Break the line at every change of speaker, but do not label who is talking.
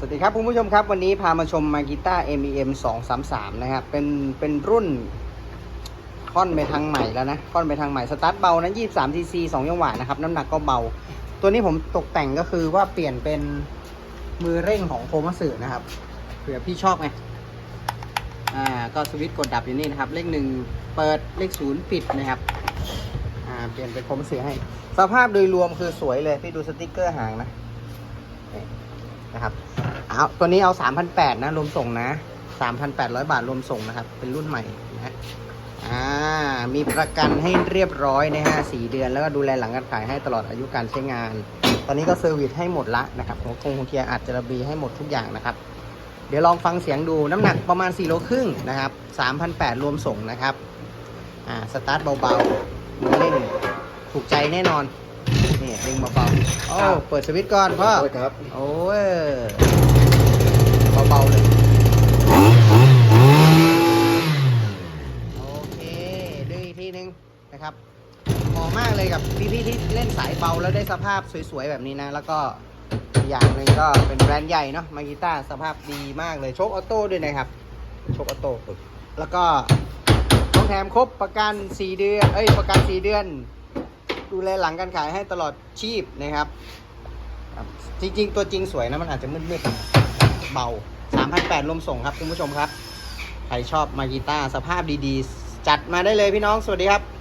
สวัสดีครับคุณผู้ชมครับ วันนี้พามาชมมากิต้า MEM 233 นะครับ เป็นเป็นรุ่นค่อนไปทางใหม่แล้วนะค่อนไปทางใหม่สตาร์ทเบานะ23 cc 2 จังหวะนะครับ น้ำหนักก็เบา ตัวนี้ผมตกแต่งก็คือว่าเปลี่ยนเป็นมือเร่งของโคมัสึนะครับเผื่อพี่ชอบไงอ่าก็สวิตช์กดดับอยู่นี่นะครับ เลขหนึ่งเปิดเลขศูนย์ปิดนะครับอ่าเปลี่ยนเป็นโคมัสึให้ สภาพโดยรวมคือสวยเลยพี่ดูสติกเกอร์หางนะ นะครับเอาตัวนี้เอา3,800นแปดนะรวมส่งนะ3,800บาทรวมส่งนะครับ เป็นรุ่นใหม่นะอ่ามีประกันให้เรียบร้อยนะฮะสี่เดือนแล้วก็ดูแลหลังการขายให้ตลอดอายุการใช้งาน ตอนนี้ก็เซอร์วิสให้หมดละนะครับหัวคงหัวเกียอัดจระบีให้หมดทุกอย่างนะครับ เดี๋ยวลองฟังเสียงดูน้ำหนักประมาณ4โลครึ่งนะครับ3,800รวมส่งนะครับอ่าสตาร์ทเบาๆเร่งถูกใจแน่นอน นี่เร่งเบาๆโอ้เปิดสวิตช์ก่อนพ่อ
โอ้ยครับ
โอ้ยเบาๆเลย โอเคดูอีกทีนึงนะครับเหมาะมากเลยกับพี่ๆที่เล่นสายเบาแล้วได้สภาพสวยๆแบบนี้นะ แล้วก็อีกอย่างหนึ่งก็เป็นแบรนด์ใหญ่เนาะมากิต้าสภาพดีมากเลยโชคออโต้ด้วยนะครับโชคออโต้แล้วก็ต้องแถมครบประกัน 4 เดือน เอ้ยประกัน 4 เดือน ดูแลหลังการขายให้ตลอดชีพนะครับ จริง ๆ ตัวจริงสวยนะมันอาจจะมืดๆหน่อยเบา3,800รวมส่งครับคุณผู้ชมครับ ใครชอบมากีต้าสภาพดีๆ จัดมาได้เลยพี่น้องสวัสดีครับ